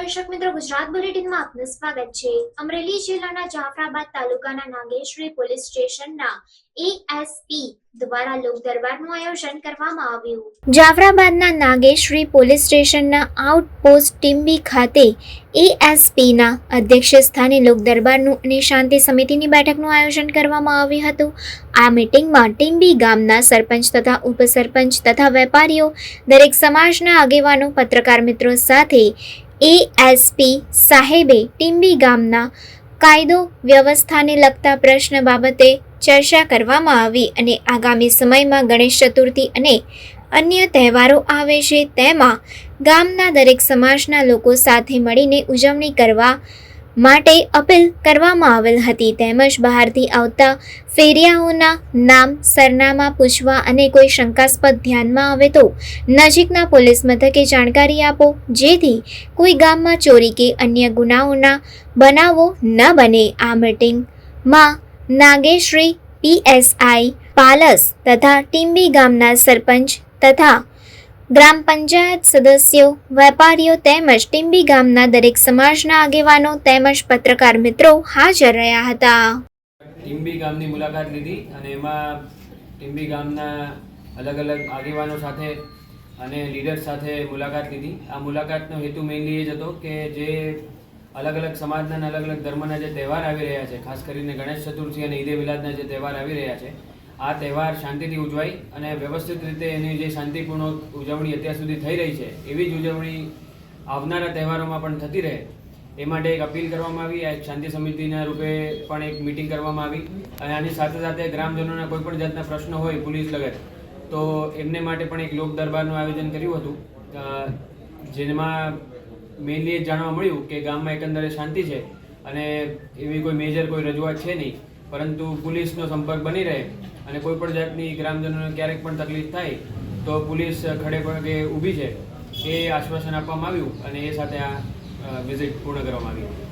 દર્શક મિત્રો, ગુજરાત બુલેટિનમાં આપનું સ્વાગત છે. અમરેલી જિલ્લાના જાફરાબાદ તાલુકાના નાગેશ્વરી પોલીસ સ્ટેશનના એએસપી દ્વારા લોક દરબારનું આયોજન કરવામાં આવ્યું. જાફરાબાદના નાગેશ્વરી પોલીસ સ્ટેશનના આઉટપોસ્ટ ટીમ્બી ખાતે એએસપીના અધ્યક્ષ સ્થાને લોક દરબારનું અને શાંતિ સમિતિની બેઠકનું આયોજન કરવામાં આવ્યું હતું. આ મીટિંગમાં ટીમ્બી ગામના સરપંચ તથા ઉપસરપંચ તથા વેપારીઓ, દરેક સમાજના આગેવાનો, પત્રકાર મિત્રો સાથે એએસપી સાહેબે ટીમ્બી ગામના કાયદો વ્યવસ્થાને લગતા પ્રશ્ન બાબતે ચર્ચા કરવામાં આવી અને આગામી સમયમાં ગણેશ ચતુર્થી અને અન્ય તહેવારો આવે છે, તેમાં ગામના દરેક સમાજના લોકો સાથે મળીને ઉજવણી કરવા માટે અપીલ કરવામાં આવેલ હતી. તેમજ બહારથી આવતા ફેરિયાઓના નામ, સરનામા પૂછવા અને કોઈ શંકાસ્પદ ધ્યાનમાં આવે તો નજીકના પોલીસ મથકે જાણકારી આપો, જેથી કોઈ ગામમાં ચોરી કે અન્ય ગુનાઓના બનાવો ન બને. આ મીટિંગમાં નાગેશ્રી પીએસઆઈ પાલસ તથા ટીમ્બી ગામના સરપંચ તથા ગ્રામ પંચાયત સદસ્યો, વેપારીઓ તેમજ ટીમ્બી ગામના દરેક સમાજના આગેવાનો તેમજ પત્રકાર મિત્રો હાજર રહ્યા હતા. ટીમ્બી ગામની મુલાકાત લીધી અને એમાં ટીમ્બી ગામના અલગ અલગ આગેવાનો સાથે અને લીડર્સ સાથે મુલાકાત લીધી. આ મુલાકાતનો હેતુ મેઇનલી એ જ હતો કે જે અલગ અલગ સમાજના અલગ અલગ ધર્મના જે તહેવાર આવી રહ્યા છે, ખાસ કરીને ગણેશ ચતુર્થી અને ઈદે મિલાદના જે તહેવાર આવી રહ્યા છે આ તહેવાર શાંતિથી ઉજવાય અને વ્યવસ્થિત રીતે એની જે શાંતિપૂર્ણ ઉજવણી અત્યાર સુધી થઈ રહી છે, એવી જ ઉજવણી આવનારા તહેવારોમાં પણ થતી રહે. એ માટે એક અપીલ કરવામાં આવી, આ શાંતિ સમિતિના રૂપે પણ એક મિટિંગ કરવામાં આવી અને આની સાથે સાથે ગ્રામજનોના કોઈ પણ જાતના પ્રશ્નો હોય પોલીસ લગત, તો એમને માટે પણ એક લોક દરબારનું આયોજન કર્યું હતું. જેમાં મેઇનલી એ જાણવા મળ્યું કે ગામમાં એકંદરે શાંતિ છે અને એવી કોઈ મેજર કોઈ રજૂઆત છે નહીં, પરંતુ પોલીસનો સંપર્ક બની રહે. અને કોઈ પણ જાતની ગ્રામજનોને ક્યારેક પણ તકલીફ થાય, તો પોલીસ ખડે પગે ઊભી છે, એ આશ્વાસન આપવામાં આવ્યું અને એ સાથે આ વિઝિટ પૂર્ણ કરવામાં આવી